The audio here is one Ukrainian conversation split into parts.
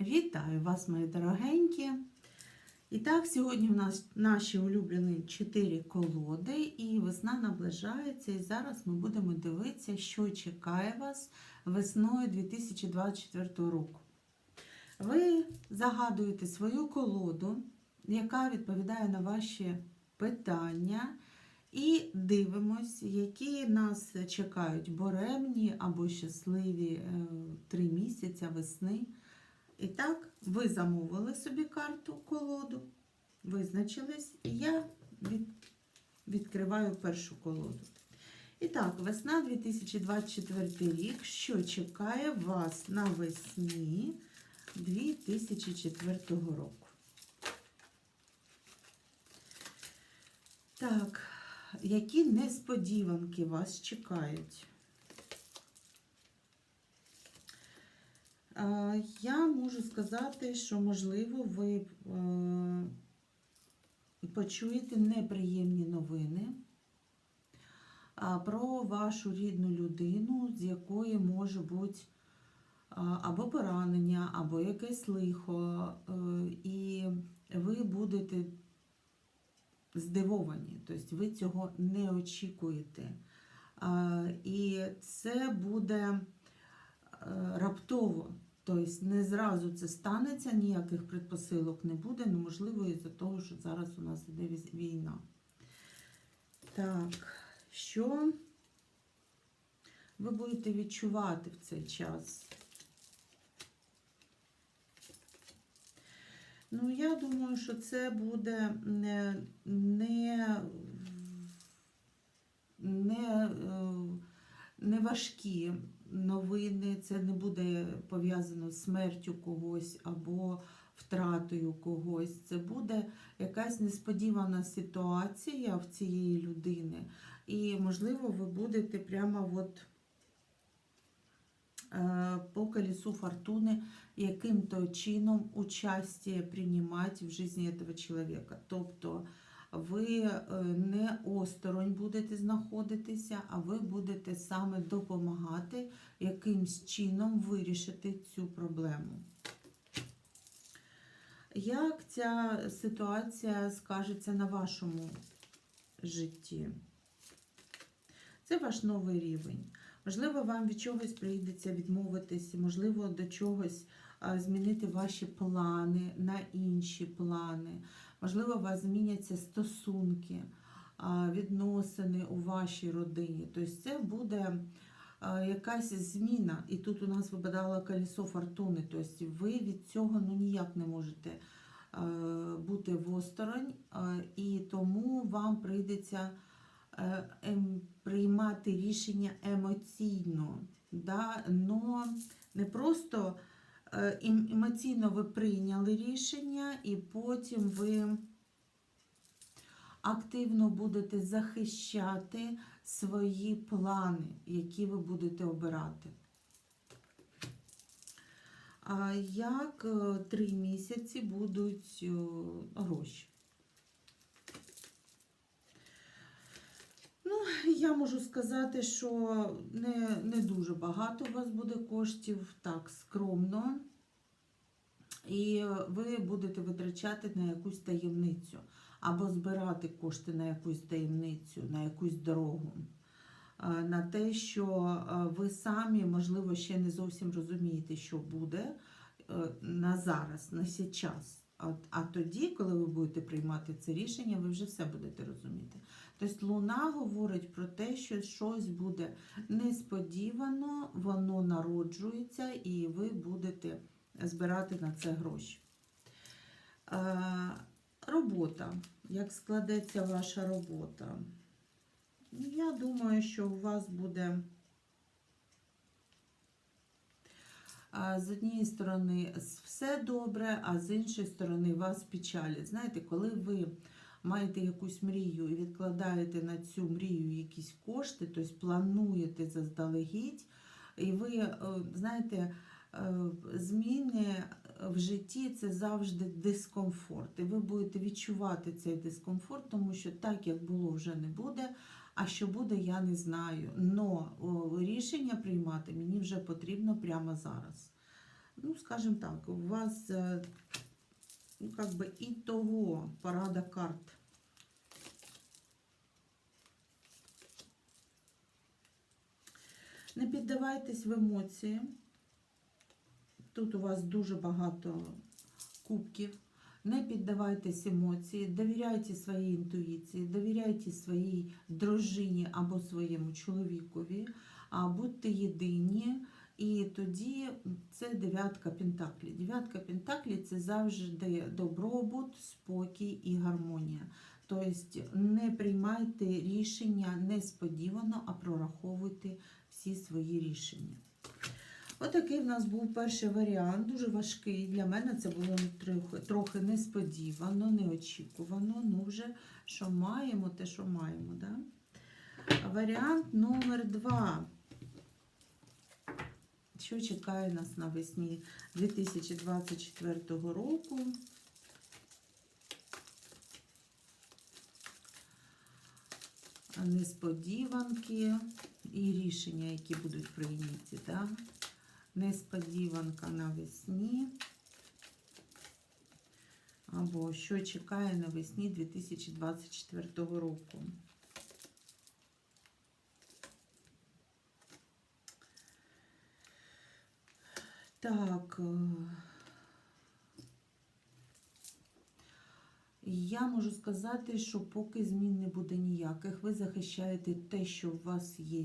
Вітаю вас, мої дорогенькі. І так, сьогодні в нас наші улюблені 4 колоди, і весна наближається. І зараз ми будемо дивитися, що чекає вас весною 2024 року. Ви загадуєте свою колоду, яка відповідає на ваші питання. І дивимось, які нас чекають боремні або щасливі е, три місяця весни. І так, ви замовили собі карту колоду, визначились, і я від, відкриваю першу колоду. І так, весна 2024 рік, що чекає вас навесні 2004 року. Так, які несподіванки вас чекають? Е, Я можу сказати, що, можливо, ви е, почуєте неприємні новини про вашу рідну людину, з якої може бути або поранення, або якесь лихо, е, і ви будете здивовані, тобто ви цього не очікуєте. І це буде е, раптово. Тобто не зразу це станеться, ніяких предпосилок не буде, ну, можливо, із-за того, що зараз у нас іде війна. Так, що ви будете відчувати в цей час? Ну, я думаю, що це буде не, не, не, е, не важкі новини, це не буде пов'язано з смертю когось або втратою когось. Це буде якась несподівана ситуація в цієї людини. І, можливо, ви будете прямо от е, по колесу фортуни яким-то чином участие приймати в житті этого чоловіка. Тобто ви е, не осторонь будете знаходитися, а ви будете саме допомагати якимсь чином вирішити цю проблему. Як ця ситуація скажеться на вашому житті? Це ваш новий рівень. Можливо, вам від чогось прийдеться відмовитись, можливо, до чогось змінити ваші плани на інші плани. Можливо, у вас зміняться стосунки, відносини у вашій родині. Тобто це буде якась зміна. І тут у нас випадало колесо фортуни. Тобто ви від цього ну, ніяк не можете бути восторонь, і тому вам прийдеться е, ем, приймати рішення емоційно. Да? Но не просто емоційно ви прийняли рішення, і потім ви активно будете захищати свої плани, які ви будете обирати. Як е, три місяці будуть е, гроші? Ну, я можу сказати, що не, не дуже багато у вас буде коштів, так, скромно. І ви будете витрачати на якусь таємницю, або збирати кошти на якусь таємницю, на якусь дорогу. На те, що ви самі, можливо, ще не зовсім розумієте, що буде е, на зараз, на сейчас. А, а тоді, коли ви будете приймати це рішення, ви вже все будете розуміти. Тобто Луна говорить про те, що щось буде несподівано, воно народжується, і ви будете збирати на це гроші. Е, робота. Як складеться ваша робота? Я думаю, що у вас буде а, з однієї сторони все добре, а з іншої сторони вас печалять. Знаєте, коли ви маєте якусь мрію і відкладаєте на цю мрію якісь кошти, тобто плануєте заздалегідь, і ви, е, знаєте, е, зміни в житті це завжди дискомфорт. І ви будете відчувати цей дискомфорт, тому що так, як було, вже не буде. А що буде, я не знаю. Но рішення приймати мені вже потрібно прямо зараз. ну, скажем так, у вас, э, ну, как бы і того парада карт. Не піддавайтесь в емоції. Тут у вас дуже багато кубків. Не піддавайтесь емоції, довіряйте своїй інтуїції, довіряйте своїй дружині або своєму чоловікові, а будьте єдині. І тоді це дев'ятка пентаклі. Дев'ятка пентаклі це завжди добробут, спокій і гармонія. Тобто не приймайте рішення несподівано, а прораховуйте всі свої рішення. Отакий в нас був перший варіант, дуже важкий. Для мене це було трохи, трохи несподівано, неочікувано. Ну, вже що маємо, те, що маємо. Да? Варіант номер два. Що чекає нас навесні 2024 року? Несподіванки і рішення, які будуть прийняті. Да? Несподіванка навесні. Або що чекає навесні 2024 року. Так. е, Я можу сказати, що поки змін не буде ніяких, ви захищаєте те, що у вас є.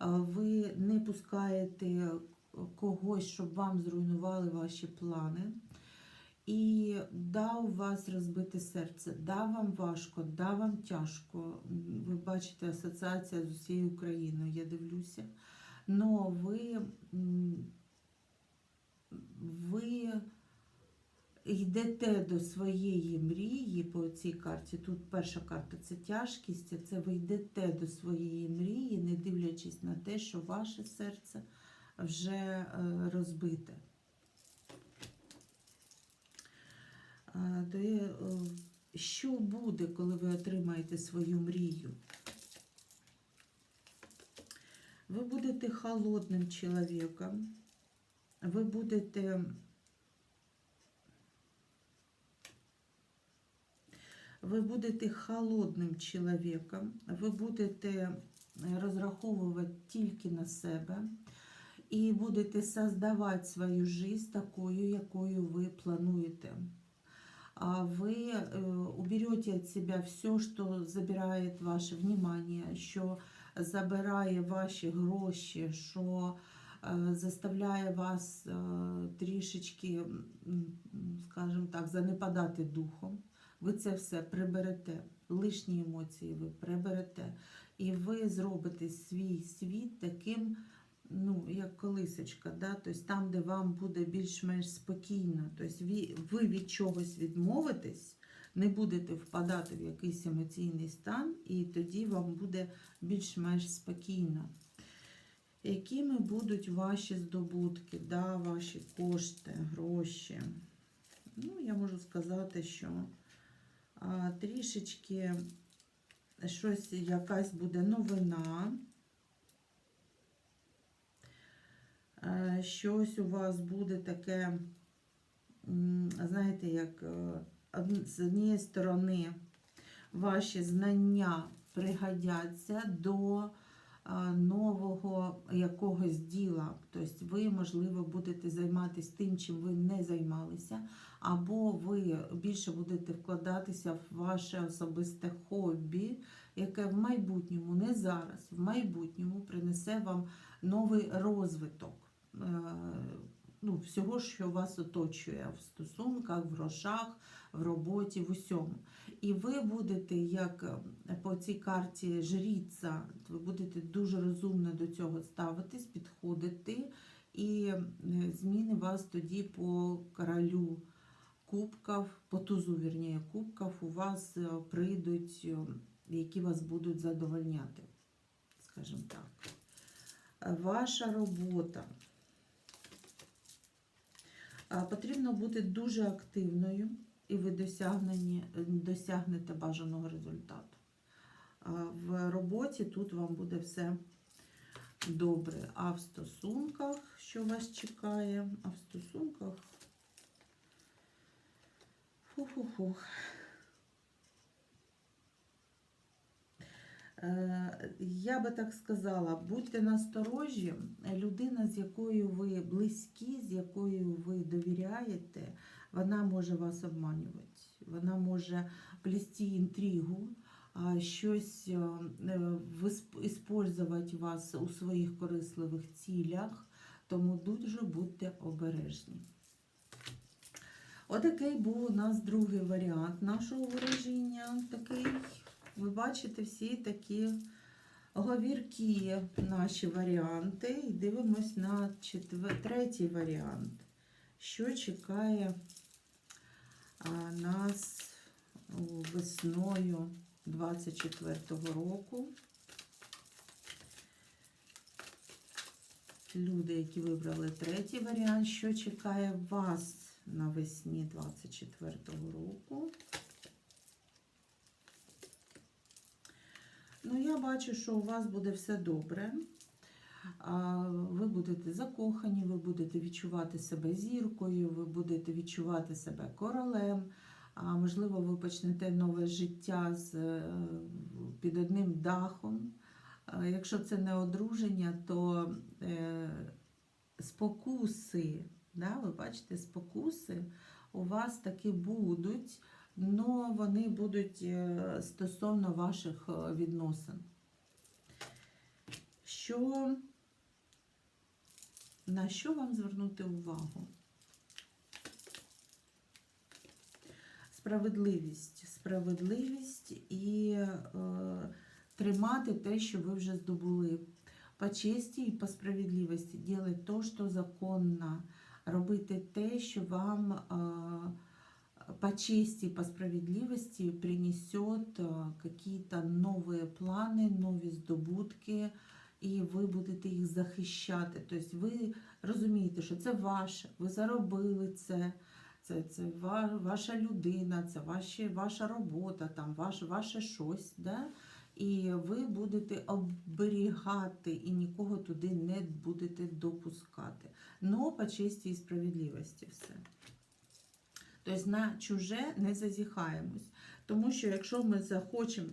Ви не пускаєте когось, щоб вам зруйнували ваші плани. І да, у вас розбите серце, да, вам важко, да, вам тяжко. Ви бачите асоціація з усією Україною, я дивлюся. Но ви, ви йдете до своєї мрії по цій карті. Тут перша карта це тяжкість, це ви йдете до своєї мрії, не дивлячись на те, що ваше серце вже е, розбите. Е, Що буде, коли ви отримаєте свою мрію? Ви будете холодним чоловіком, ви будете ви будете холодним чоловіком, ви будете розраховувати тільки на себе і будете создавати свою життя такою, якою ви плануєте. А вы э, уберете от себя все, що забирає ваше внимание, що забирає ваші гроші, що е, заставляє вас е, трішечки, скажімо так, занепадати духом. Ви це все приберете, лишні емоції ви приберете, і ви зробите свій світ таким, ну, як колисочка, да? тобто там, де вам буде більш-менш спокійно. Тобто ви, від чогось відмовитесь, не будете впадати в якийсь емоційний стан, і тоді вам буде більш-менш спокійно. Якими будуть ваші здобутки, да, ваші кошти, гроші? Ну, я можу сказати, що а, трішечки щось, якась буде новина. Е, Щось у вас буде таке, знаєте, як е, з однієї сторони ваші знання пригодяться до нового якогось діла. Тобто ви, можливо, будете займатися тим, чим ви не займалися, або ви більше будете вкладатися в ваше особисте хобі, яке в майбутньому, не зараз, в майбутньому принесе вам новий розвиток. Е, Ну, всього, що вас оточує в стосунках, в грошах, в роботі, в усьому. І ви будете, як е, по цій карті жріця, ви будете дуже розумно до цього ставитись, підходити, і е, зміни вас тоді по королю кубків, по тузу, вірніше, кубків у вас прийдуть, які вас будуть задовольняти, скажімо так. Ваша робота. Потрібно бути дуже активною, і ви досягнені, досягнете бажаного результату. В роботі тут вам буде все добре. А в стосунках, що вас чекає? А в стосунках. Фу-фу-фу. Я би так сказала, будьте насторожі, людина, з якою ви близькі, з якою ви довіряєте, вона може вас обманювати. Вона може плести інтригу, щось е, е, використовувати вас у своїх корисливих цілях, тому дуже будьте обережні. Отакий був у нас другий варіант нашого ворожіння. Такий, ви бачите, всі такі говіркі наші варіанти. І дивимось на четвер... третій варіант. Що чекає нас весною 24-го року. Люди, які вибрали третій варіант, що чекає вас навесні 24-го року. Ну, я бачу, що у вас буде все добре. Ви будете закохані, ви будете відчувати себе зіркою, ви будете відчувати себе королем. А можливо, ви почнете нове життя з, е, під одним дахом. Якщо це не одруження, то е, спокуси, да, ви бачите, спокуси у вас таки будуть, але вони будуть е, стосовно ваших е, відносин. Що, на що вам звернути увагу? Справедливість. Справедливість і е, тримати те, що ви вже здобули. По честі і по справедливості. Делать то, що законно. Робити те, що вам е, по чести по справедливости принесет э, какие-то новые плани, нові здобутки, і ви будете їх захищати. Тобто ви розумієте, що це ваше, ви заробили це, це, це ваша людина, це ваші, ваша робота, там, ваше, ваше щось. Да? І ви будете оберігати і нікого туди не будете допускати. Но по честі і справедливості все. Тобто на чуже не зазіхаємось. Тому що якщо ми захочемо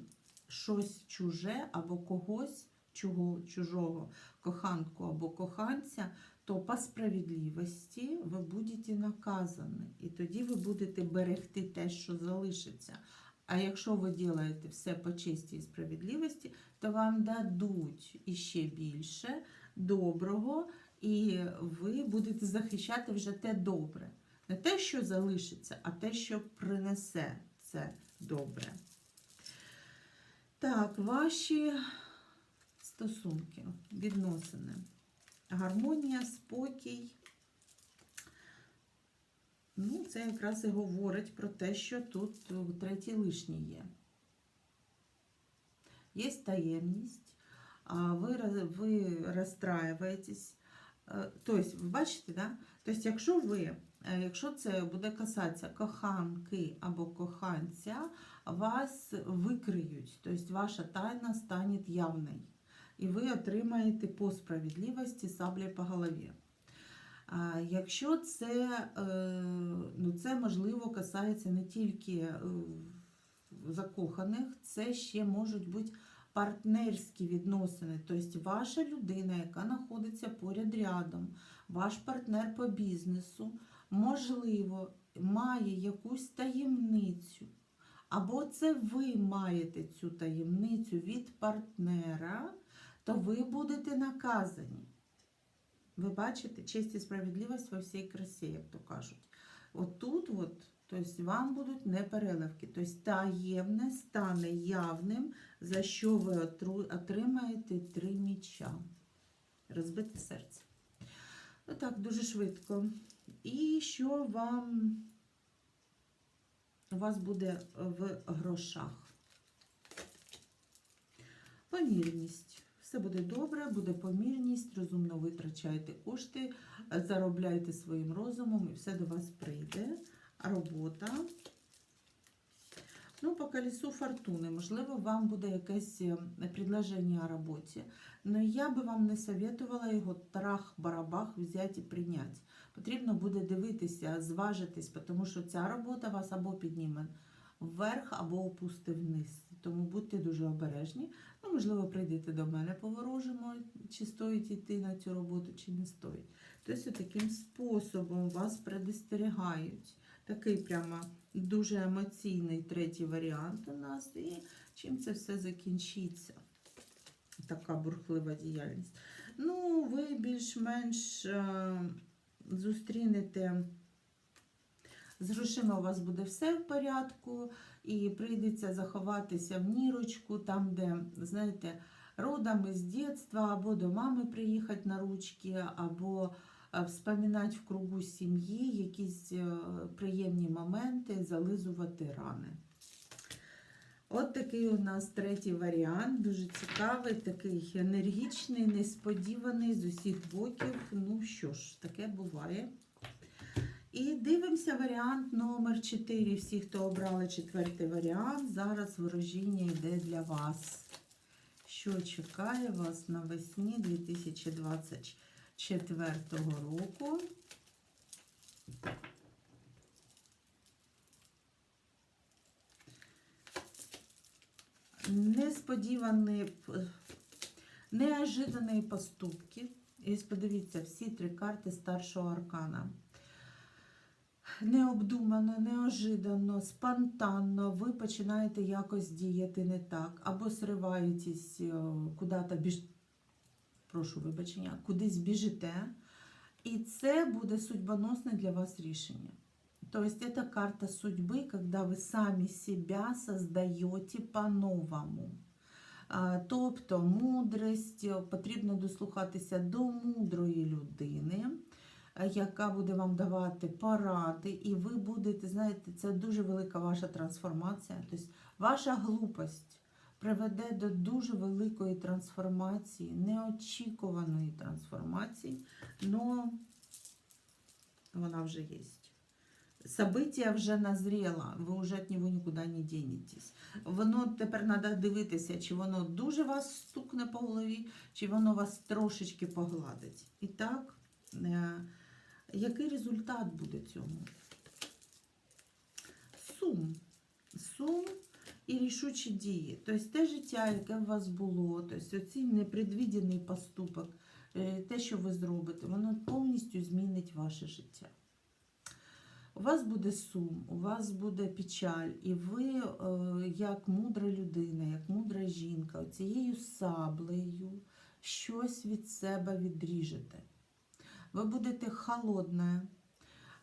щось чуже або когось чого, чужого, коханку або коханця, то по справедливості ви будете наказані. І тоді ви будете берегти те, що залишиться. А якщо ви робите все по честі і справедливості, то вам дадуть іще більше доброго, і ви будете захищати вже те добре. Не те, що залишиться, а те, що принесе це добре. Так, ваші стосунки, відносини. Гармонія, спокій. Ну, це якраз і говорить про те, що тут третій лишній є. Є таємність, а ви, ви розстраюєтесь. Е, Тобто, бачите, да? Тобто, якщо ви, якщо це буде касатися коханки або коханця, вас викриють, тобто ваша тайна стане явною. І ви отримаєте по справедливості саблі по голові. Якщо це, е, ну це можливо касається не тільки е, закоханих, це ще можуть бути партнерські відносини. Тобто ваша людина, яка знаходиться поряд рядом, ваш партнер по бізнесу, можливо, має якусь таємницю. Або це ви маєте цю таємницю від партнера, то ви будете наказані. Ви бачите, честь і справедливість во всій красі, як то кажуть. От тут, от, тобто вам будуть непереливки. Тобто таємне стане явним, за що ви отримаєте три міча. Розбите серце. Ну так, дуже швидко. І що вам у вас буде в грошах? Помірність. Все буде добре, буде помірність, розумно витрачайте кошти, заробляйте своїм розумом і все до вас прийде. Робота. Ну, по колесу фортуни, можливо, вам буде якесь е, предложення о роботі. Але я би вам не советувала його трах-барабах взяти і прийняти. Потрібно буде дивитися, зважитись, тому що ця робота вас або підніме вверх, або опусти вниз. Тому будьте дуже обережні. Ну, можливо, прийдете до мене, поворожимо, чи стоїть йти на цю роботу, чи не стоїть. Тобто, таким способом вас предостерігають. Такий прямо дуже емоційний третій варіант у нас. І чим це все закінчиться? Така бурхлива діяльність. Ну, ви більш-менш е, зустрінете. З грошима у вас буде все в порядку, і прийдеться заховатися в нірочку, там, де, знаєте, родом із дитинства, або до мами приїхати на ручки, або вспоминати в кругу сім'ї якісь е, приємні моменти, зализувати рани. От такий у нас третій варіант, дуже цікавий, такий енергічний, несподіваний з усіх боків. Ну що ж, таке буває. І дивимося варіант номер 4. Всі, хто обрали четвертий варіант, зараз ворожіння йде для вас. Що чекає вас навесні 2024 року? Несподівані, п- поступки. І подивіться, всі три карти старшого аркана. Необдумано, неожиданно, спонтанно ви починаєте якось діяти не так, або сриваєтесь е, куди-то біж... Прошу вибачення, кудись біжите. І це буде судьбоносне для вас рішення. То есть это карта судьбы, когда ви самі себя создаєте по-новому. Тобто мудрість, потрібно дослухатися до мудрої людини, яка буде вам давати поради, і ви будете, знаєте, це дуже велика ваша трансформація. Тобто ваша глупость приведе до дуже великої трансформації, неочікуваної трансформації, але вона вже є. Событие вже назріло, ви вже від нього нікуди не дінетесь. Воно тепер треба дивитися, чи воно дуже вас стукне по голові, чи воно вас трошечки погладить. І так, е, який результат буде цьому? Сум. Сум і рішучі дії. Тобто те життя, яке у вас було, тобто оцей непредвідений поступок, е, те, що ви зробите, воно повністю змінить ваше життя. У вас буде сум, у вас буде печаль, і ви, е, як мудра людина, як мудра жінка, цією саблею щось від себе відріжете. Ви будете холодне, а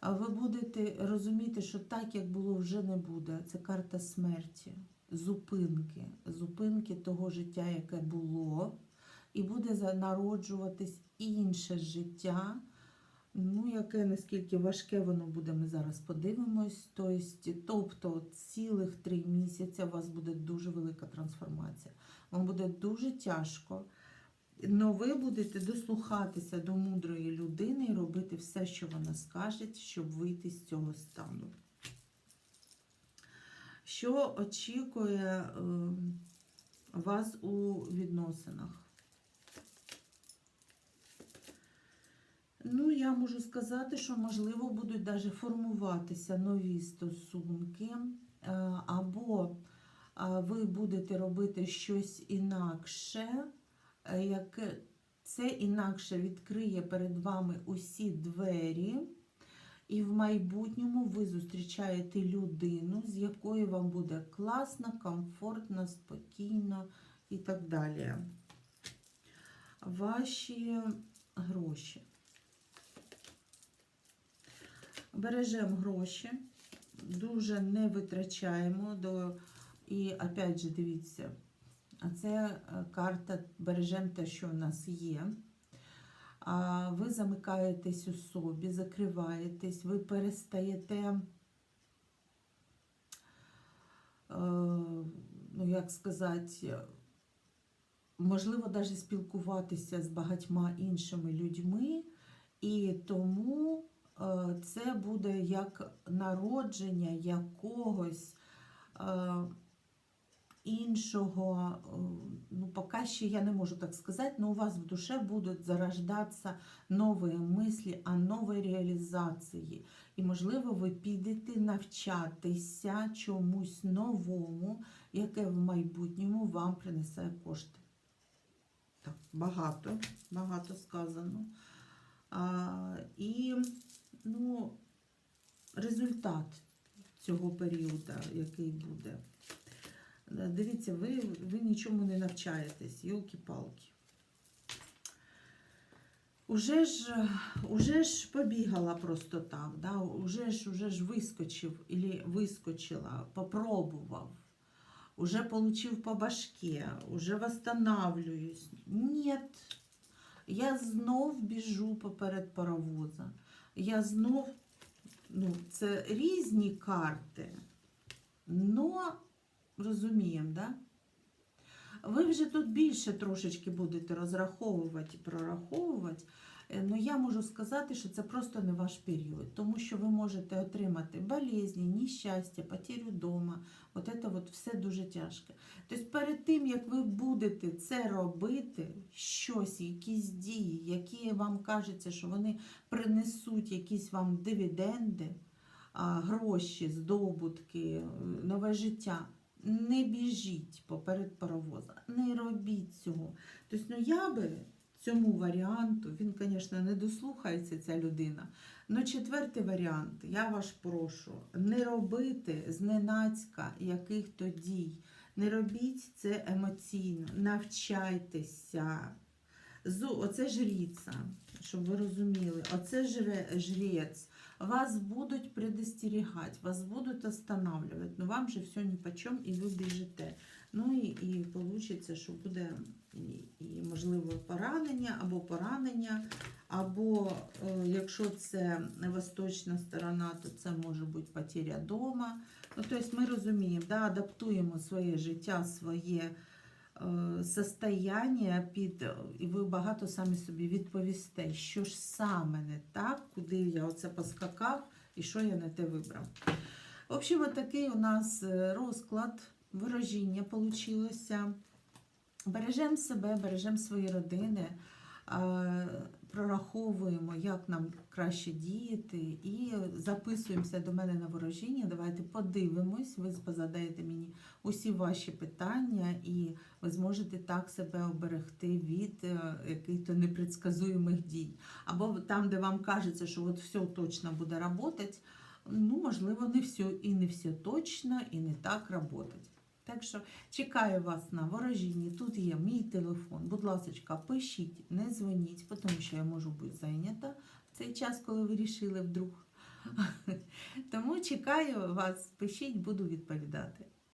ви будете розуміти, що так, як було, вже не буде. Це карта смерті, зупинки, зупинки того життя, яке було, і буде народжуватись інше життя. Ну, яке наскільки важке воно буде, ми зараз подивимось. Тобто, тобто цілих три місяці у вас буде дуже велика трансформація. Вам буде дуже тяжко. Але ви будете дослухатися до мудрої людини і робити все, що вона скаже, щоб вийти з цього стану. Що очікує е, вас у відносинах? Ну, я можу сказати, що, можливо, будуть навіть формуватися нові стосунки, е, або ви будете робити щось інакше, яке це інакше відкриє перед вами усі двері, і в майбутньому ви зустрічаєте людину, з якою вам буде класно, комфортно, спокійно і так далі. Ваші гроші. Бережемо гроші, дуже не витрачаємо. До... І опять же, дивіться, а це е, карта бережемо те, що в нас є. А ви замикаєтесь у собі, закриваєтесь, ви перестаєте, е, ну як сказати, можливо, навіть спілкуватися з багатьма іншими людьми, і тому е, це буде як народження якогось Іншого, е, ну, поки ще я не можу так сказати, але у вас в душе будуть зарождатися нові мислі о новій реалізації. І, можливо, ви підете навчатися чомусь новому, яке в майбутньому вам принесе кошти. Так, багато, багато сказано. А, і ну, результат цього періоду, який буде. Дивіться, ви, ви нічому не навчаєтесь, йолки-палки. Уже ж, уже ж побігала просто так, да? уже ж, уже ж вискочив или вискочила, попробував, уже получив по башке, уже восстанавливаюсь. Нет, я знов біжу поперед паровоза. Я знов, ну, це різні карти, но розуміємо, да? Ви вже тут більше трошечки будете розраховувати і прораховувати. Е, Ну, я можу сказати, що це просто не ваш період, тому що ви можете отримати болезні, нещастя, потерю дома. От це от все дуже тяжко. Тобто перед тим, як ви будете це робити, щось, якісь дії, які вам кажеться, що вони принесуть якісь вам дивіденди, гроші, здобутки, е, нове життя. Не біжіть поперед паровоза, не робіть цього. Тобто, ну я би цьому варіанту, він, звісно, не дослухається ця людина. Ну, четвертий варіант, я вас прошу, не робити зненацька яких-то дій. Не робіть це емоційно, навчайтеся. Зу, оце жріця, щоб ви розуміли, оце жрець. Вас будуть предостерігати, вас будуть останавливати, но вам же все ні по чому і ви біжите. Ну і, і вийде, що буде і, і можливо поранення або поранення, або е, якщо це восточна сторона, то це може бути потеря дома. Ну, тобто ми розуміємо, да, адаптуємо своє життя, своє состояння під, і ви багато самі собі відповісте, що ж саме не так, куди я оце поскакав і що я не те вибрав. В общем, такий у нас е, розклад вираження получилося. Бережемо себе, бережемо свої родини, е, прораховуємо, як нам краще діяти, і записуємося до мене на ворожіння. Давайте подивимось, ви позадаєте мені усі ваші питання, і ви зможете так себе оберегти від е, яких-то непредсказуємих дій. Або там, де вам кажеться, що от все точно буде працювати, ну, можливо, не все і не все точно, і не так працювати. Так що чекаю вас на ворожінні. Тут є мій телефон. Будь ласка, пишіть, не дзвоніть, тому що я можу бути зайнята в цей час, коли ви рішили вдруг. Тому чекаю вас, пишіть, буду відповідати.